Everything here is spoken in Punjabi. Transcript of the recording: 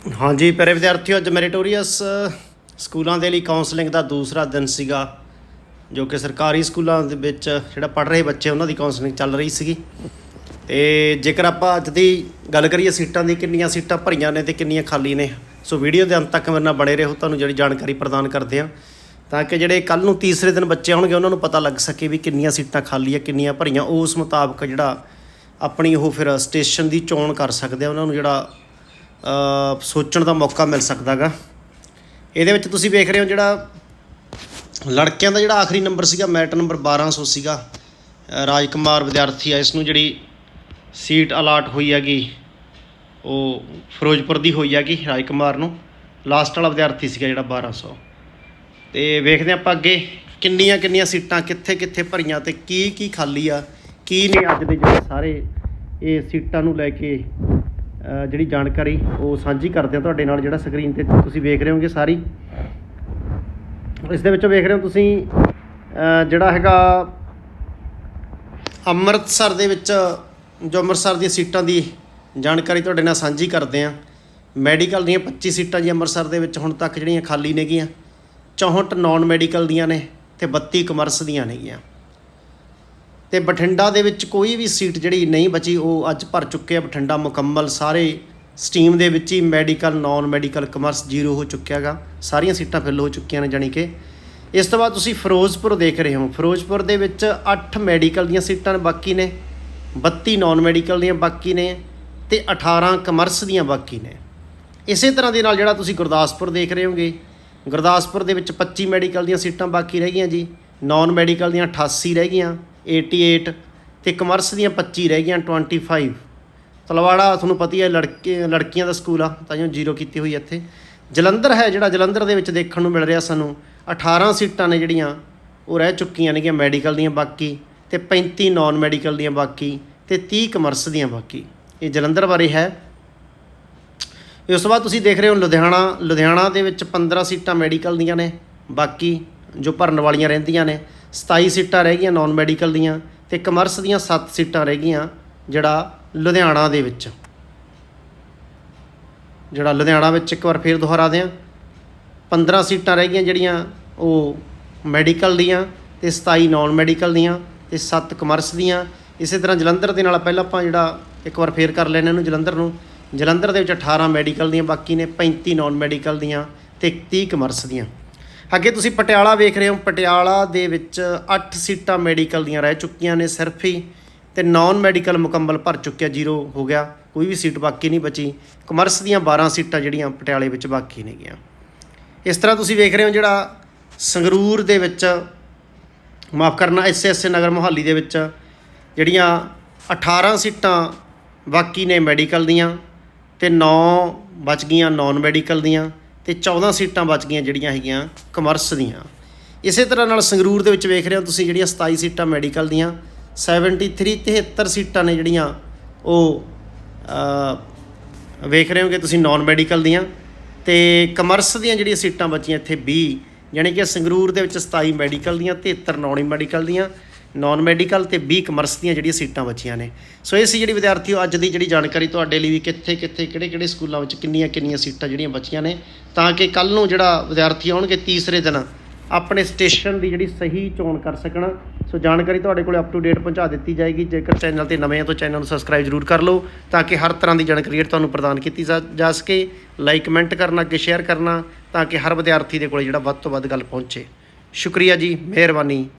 ਹਾਂਜੀ, ਪਿਆਰੇ ਵਿਦਿਆਰਥੀਓ, ਅੱਜ ਮੈਰੀਟੋਰੀਅਸ ਸਕੂਲਾਂ ਦੇ ਲਈ ਕਾਉਂਸਲਿੰਗ ਦਾ ਦੂਸਰਾ ਦਿਨ ਸੀਗਾ, ਜੋ ਕਿ ਸਰਕਾਰੀ ਸਕੂਲਾਂ ਦੇ ਵਿੱਚ ਜਿਹੜਾ ਪੜ ਰਹੇ ਬੱਚੇ, ਉਹਨਾਂ ਦੀ ਕਾਉਂਸਲਿੰਗ ਚੱਲ ਰਹੀ ਸੀਗੀ। ਤੇ ਜੇਕਰ ਆਪਾਂ ਅੱਜ ਦੀ ਗੱਲ ਕਰੀਏ, ਸੀਟਾਂ ਦੀ ਕਿੰਨੀਆਂ ਸੀਟਾਂ ਭਰੀਆਂ ਨੇ ਤੇ ਕਿੰਨੀਆਂ ਖਾਲੀ ਨੇ, ਸੋ ਵੀਡੀਓ ਦੇ ਅੰਤ ਤੱਕ ਮੇਰੇ ਨਾਲ ਬਣੇ ਰਹੋ, ਤੁਹਾਨੂੰ ਜਿਹੜੀ ਜਾਣਕਾਰੀ ਪ੍ਰਦਾਨ ਕਰਦੇ ਹਾਂ। ਤਾਂ ਕਿ ਜਿਹੜੇ ਕੱਲ ਨੂੰ ਤੀਸਰੇ ਦਿਨ ਬੱਚੇ ਆਉਣਗੇ, ਉਹਨਾਂ ਨੂੰ ਪਤਾ ਲੱਗ ਸਕੇ ਵੀ ਕਿੰਨੀਆਂ ਸੀਟਾਂ ਖਾਲੀ ਆ, ਕਿੰਨੀਆਂ ਭਰੀਆਂ, ਉਸ ਮੁਤਾਬਕ ਜਿਹੜਾ ਆਪਣੀ ਉਹ ਫਿਰ ਸਟੇਸ਼ਨ ਦੀ ਚੋਣ ਕਰ ਸਕਦੇ ਆ, ਉਹਨਾਂ ਨੂੰ ਜਿਹੜਾ ਸੋਚਣ ਦਾ ਮੌਕਾ ਮਿਲ ਸਕਦਾਗਾ। ਇਹਦੇ ਵਿੱਚ ਤੁਸੀਂ ਵੇਖ ਰਹੇ ਹੋ ਜਿਹੜਾ ਲੜਕਿਆਂ ਦਾ ਜਿਹੜਾ ਆਖਰੀ ਨੰਬਰ ਸੀਗਾ ਮੈਟ ਨੰਬਰ 1200 ਸੀਗਾ। ਅ, ਰਾਜਕੁਮਾਰ ਵਿਦਿਆਰਥੀ ਆ ਇਸ ਨੂੰ ਜਿਹੜੀ ਸੀਟ ਅਲਾਟ ਹੋਈ ਹੈਗੀ ਉਹ ਫਿਰੋਜ਼ਪੁਰ ਦੀ ਹੋਈ ਹੈਗੀ ਰਾਜਕੁਮਾਰ ਨੂੰ। ਲਾਸਟ ਵਾਲਾ ਵਿਦਿਆਰਥੀ ਸੀਗਾ ਜਿਹੜਾ 1200 ਤੇ ਵੇਖਦੇ ਹਾਂ ਆਪਾਂ ਅੱਗੇ ਕਿੰਨੀਆਂ ਕਿੰਨੀਆਂ ਸੀਟਾਂ ਕਿੱਥੇ ਕਿੱਥੇ ਭਰੀਆਂ ਤੇ ਕੀ ਕੀ ਖਾਲੀ ਆ ਕੀ ਨੇ ਅੱਜ ਦੇ ਜਿਹੜੇ ਸਾਰੇ ਇਹ ਸੀਟਾਂ ਨੂੰ ਲੈ ਕੇ ਜਿਹੜੀ ਜਾਣਕਾਰੀ ਉਹ ਸਾਂਝੀ ਕਰਦੇ ਹਾਂ ਤੁਹਾਡੇ ਨਾਲ ਜਿਹੜਾ ਸਕਰੀਨ ਤੇ ਤੁਸੀਂ ਵੇਖ ਰਹੇ ਹੋਗੇ ਸਾਰੀ। ਇਸ ਦੇ ਵਿੱਚੋਂ ਵੇਖ ਰਹੇ ਹੋ ਤੁਸੀਂ ਜਿਹੜਾ ਹੈਗਾ ਅੰਮ੍ਰਿਤਸਰ ਦੇ ਵਿੱਚ, ਜੋ ਅੰਮ੍ਰਿਤਸਰ ਦੀਆਂ ਸੀਟਾਂ ਦੀ ਜਾਣਕਾਰੀ ਤੁਹਾਡੇ ਨਾਲ ਸਾਂਝੀ ਕਰਦੇ ਆ ਮੈਡੀਕਲ ਦੀਆਂ 25 ਸੀਟਾਂ ਜੀ ਅੰਮ੍ਰਿਤਸਰ ਦੇ ਵਿੱਚ ਹੁਣ ਤੱਕ ਜਿਹੜੀਆਂ ਖਾਲੀ ਨੇਗੀਆਂ। 64 ਨਾਨ ਮੈਡੀਕਲ ਦੀਆਂ ਨੇ ਤੇ 32 ਕਮਰਸ ਦੀਆਂ ਨੇਗੀਆਂ। ਤੇ ਬਠਿੰਡਾ ਦੇ ਵਿੱਚ ਕੋਈ ਵੀ ਸੀਟ ਜਿਹੜੀ ਨਹੀਂ ਬਚੀ, ਉਹ ਅੱਜ ਭਰ ਚੁੱਕੇ ਆ। ਬਠਿੰਡਾ ਮੁਕੰਮਲ, ਸਾਰੇ ਸਟੀਮ ਦੇ ਵਿੱਚ ਹੀ medical non medical commerce zero ਹੋ ਚੁੱਕਿਆਗਾ ਸਾਰੀਆਂ ਸੀਟਾਂ ਫਿਲ ਹੋ ਚੁੱਕੀਆਂ ਨੇ ਜਾਣੀ ਕਿ। ਇਸ ਤੋਂ ਬਾਅਦ ਤੁਸੀਂ ਫਿਰੋਜ਼ਪੁਰ ਦੇਖ ਰਹੇ ਹੋ। ਫਿਰੋਜ਼ਪੁਰ ਦੇ ਵਿੱਚ 8 ਮੈਡੀਕਲ ਦੀਆਂ ਸੀਟਾਂ ਬਾਕੀ ਨੇ 32 ਨਾਨ ਮੈਡੀਕਲ ਦੀਆਂ ਬਾਕੀ ਨੇ ਤੇ 18 ਕਮਰਸ ਦੀਆਂ ਬਾਕੀ ਨੇ। ਇਸੇ ਤਰ੍ਹਾਂ ਦੇ ਨਾਲ ਜਿਹੜਾ ਤੁਸੀਂ ਗੁਰਦਾਸਪੁਰ ਦੇਖ ਰਹੇ ਹੋਗੇ, ਗੁਰਦਾਸਪੁਰ ਦੇ ਵਿੱਚ 25 ਮੈਡੀਕਲ ਦੀਆਂ ਸੀਟਾਂ ਬਾਕੀ ਰਹਿ ਗਈਆਂ ਜੀ। ਨਾਨ ਮੈਡੀਕਲ ਦੀਆਂ 88 ਰਹਿ ਗਈਆਂ। 88 ਤੇ ਕਮਰਸ ਦੀਆਂ 25 ਰਹਿ ਗਈਆਂ 25 ਤਲਵਾੜਾ ਤੁਹਾਨੂੰ ਪਤਾ ਹੀ ਹੈ, ਲੜਕੇ, ਲੜਕੀਆਂ ਦਾ ਸਕੂਲ ਆ, ਤਾਂ ਜੋ ਜ਼ੀਰੋ ਕੀਤੀ ਹੋਈ ਇੱਥੇ। ਜਲੰਧਰ ਹੈ ਜਿਹੜਾ, ਜਲੰਧਰ ਦੇ ਵਿੱਚ ਦੇਖਣ ਨੂੰ ਮਿਲ ਰਿਹਾ ਸਾਨੂੰ। 18 ਸੀਟਾਂ ਨੇ ਜਿਹੜੀਆਂ, ਉਹ ਰਹਿ ਚੁੱਕੀਆਂ ਨੇਗੀਆਂ ਮੈਡੀਕਲ ਦੀਆਂ ਬਾਕੀ ਤੇ 35 ਨਾਨ ਮੈਡੀਕਲ ਦੀਆਂ ਬਾਕੀ ਤੇ 30 ਕਮਰਸ ਦੀਆਂ ਬਾਕੀ। ਇਹ ਜਲੰਧਰ ਬਾਰੇ ਹੈ। ਇਸ ਤੋਂ ਬਾਅਦ ਤੁਸੀਂ ਦੇਖ ਰਹੇ ਹੋ ਲੁਧਿਆਣਾ ਲੁਧਿਆਣਾ ਦੇ ਵਿੱਚ 15 ਸੀਟਾਂ ਮੈਡੀਕਲ ਦੀਆਂ ਨੇ, ਬਾਕੀ ਜੋ ਭਰਨ ਵਾਲੀਆਂ ਰਹਿੰਦੀਆਂ ਨੇ। 27 ਸੀਟਾਂ ਰਹਿ ਗਈਆਂ ਨਾਨ ਮੈਡੀਕਲ ਦੀਆਂ ਤੇ ਕਮਰਸ ਦੀਆਂ 7 ਸੀਟਾਂ ਰਹਿ ਗਈਆਂ ਜਿਹੜਾ ਲੁਧਿਆਣਾ ਦੇ ਵਿੱਚ। ਜਿਹੜਾ ਲੁਧਿਆਣਾ ਵਿੱਚ ਇੱਕ ਵਾਰ ਫੇਰ ਦੁਹਰਾ ਦਿਆਂ। 15 ਸੀਟਾਂ ਰਹਿ ਗਈਆਂ ਜਿਹੜੀਆਂ ਉਹ ਮੈਡੀਕਲ ਦੀਆਂ ਤੇ 27 ਨਾਨ ਮੈਡੀਕਲ ਦੀਆਂ ਤੇ 7 ਕਮਰਸ ਦੀਆਂ। ਇਸੇ ਤਰ੍ਹਾਂ ਜਲੰਧਰ ਦੇ ਨਾਲ ਪਹਿਲਾਂ ਆਪਾਂ ਜਿਹੜਾ ਇੱਕ ਵਾਰ ਫੇਰ ਕਰ ਲੈਣੇ ਇਹਨੂੰ ਜਲੰਧਰ ਨੂੰ। ਜਲੰਧਰ ਦੇ ਵਿੱਚ 18 ਮੈਡੀਕਲ ਦੀਆਂ, ਬਾਕੀ ਨੇ 35 ਨਾਨ ਮੈਡੀਕਲ ਦੀਆਂ ਤੇ 30 ਕਮਰਸ ਦੀਆਂ। ਅੱਗੇ ਤੁਸੀਂ ਪਟਿਆਲਾ ਵੇਖ ਰਹੇ ਹੋ, ਪਟਿਆਲਾ ਦੇ ਵਿੱਚ 8 ਸੀਟਾਂ ਮੈਡੀਕਲ ਦੀਆਂ ਰਹਿ ਚੁੱਕੀਆਂ ਨੇ, ਸਿਰਫ ਹੀ ਤੇ ਨਾਨ ਮੈਡੀਕਲ ਮੁਕੰਮਲ ਭਰ ਚੁੱਕਿਆ, ਜ਼ੀਰੋ ਹੋ ਗਿਆ, ਕੋਈ ਵੀ ਸੀਟ ਬਾਕੀ ਨਹੀਂ ਬਚੀ। ਕਮਰਸ ਦੀਆਂ 12 ਸੀਟਾਂ ਜਿਹੜੀਆਂ ਪਟਿਆਲੇ ਵਿੱਚ ਬਾਕੀ ਨੇਗੀਆਂ। ਇਸ ਤਰ੍ਹਾਂ ਤੁਸੀਂ ਵੇਖ ਰਹੇ ਹੋ ਜਿਹੜਾ ਸੰਗਰੂਰ ਦੇ ਵਿੱਚ, ਮਾਫ ਕਰਨਾ ਐਸਐਸਏ ਨਗਰ ਮੁਹਾਲੀ ਦੇ ਵਿੱਚ ਜਿਹੜੀਆਂ 18 ਸੀਟਾਂ ਬਾਕੀ ਨੇ ਮੈਡੀਕਲ ਦੀਆਂ ਤੇ 9 ਬਚ ਗਈਆਂ ਨਾਨ ਮੈਡੀਕਲ ਦੀਆਂ। ਤੇ 14 ਸੀਟਾਂ ਬਚ ਗਈਆਂ ਜਿਹੜੀਆਂ ਹੈਗੀਆਂ ਕਮਰਸ ਦੀਆਂ। ਇਸੇ ਤਰ੍ਹਾਂ ਨਾਲ ਸੰਗਰੂਰ ਦੇ ਵਿੱਚ ਵੇਖ ਰਹੇ ਹੋ ਤੁਸੀਂ ਜਿਹੜੀਆਂ 27 ਸੀਟਾਂ ਮੈਡੀਕਲ ਦੀਆਂ 73 73 ਸੀਟਾਂ ਨੇ ਜਿਹੜੀਆਂ ਉਹ ਵੇਖ ਰਹੇ ਹੋਗੇ ਤੁਸੀਂ ਨਾਨ ਮੈਡੀਕਲ ਦੀਆਂ। ਤੇ ਕਮਰਸ ਦੀਆਂ ਜਿਹੜੀਆਂ ਸੀਟਾਂ ਬਚੀਆਂ ਇੱਥੇ 20 ਯਾਨੀ ਕਿ ਸੰਗਰੂਰ ਦੇ ਵਿੱਚ 27 ਮੈਡੀਕਲ ਦੀਆਂ 73 ਨਾਨ ਮੈਡੀਕਲ ਦੀਆਂ। ਨਾਨ ਮੈਡੀਕਲ ਤੇ ਬੀ ਕਮਰਸ ਦੀਆਂ ਜਿਹੜੀਆਂ ਸੀਟਾਂ ਬਚੀਆਂ ਨੇ। ਸੋ ਇਹ ਸੀ ਜਿਹੜੀ ਵਿਦਿਆਰਥੀਓ, ਅੱਜ ਦੀ ਜਿਹੜੀ ਜਾਣਕਾਰੀ ਤੁਹਾਡੇ ਲਈ ਵੀ ਕਿੱਥੇ ਕਿੱਥੇ ਕਿਹੜੇ ਕਿਹੜੇ ਸਕੂਲਾਂ ਵਿੱਚ ਕਿੰਨੀਆਂ ਕਿੰਨੀਆਂ ਸੀਟਾਂ ਜਿਹੜੀਆਂ ਬਚੀਆਂ ਨੇ, ਤਾਂ ਕਿ ਕੱਲ ਨੂੰ ਜਿਹੜਾ ਵਿਦਿਆਰਥੀ ਆਉਣਗੇ ਤੀਸਰੇ ਦਿਨ, ਆਪਣੇ ਸਟੇਸ਼ਨ ਦੀ ਜਿਹੜੀ ਸਹੀ ਚੋਣ ਕਰ ਸਕਣ। ਸੋ ਜਾਣਕਾਰੀ ਤੁਹਾਡੇ ਕੋਲ ਅਪ ਟੂ ਡੇਟ ਪਹੁੰਚਾ ਦਿੱਤੀ ਜਾਏਗੀ। ਜੇਕਰ ਚੈਨਲ ਤੇ ਨਵੇਂ ਆ ਤਾਂ ਚੈਨਲ ਨੂੰ ਸਬਸਕ੍ਰਾਈਬ ਜ਼ਰੂਰ ਕਰ ਲਓ, ਤਾਂ ਕਿ ਹਰ ਤਰ੍ਹਾਂ ਦੀ ਜਾਣਕਾਰੀ ਜਿਹੜੀ ਤੁਹਾਨੂੰ ਪ੍ਰਦਾਨ ਕੀਤੀ ਜਾ- ਜਾ ਸਕੇ। ਲਾਈਕ ਕਮੈਂਟ ਕਰਨਾ, ਅੱਗੇ ਸ਼ੇਅਰ ਕਰਨਾ, ਤਾਂ ਕਿ ਹਰ ਵਿਦਿਆਰਥੀ ਦੇ ਕੋਲ ਜਿਹੜਾ ਵੱਧ ਤੋਂ ਵੱਧ ਗੱਲ ਪਹੁੰਚੇ। ਸ਼ੁਕਰੀਆ ਜੀ, ਮਿਹਰਬਾਨੀ।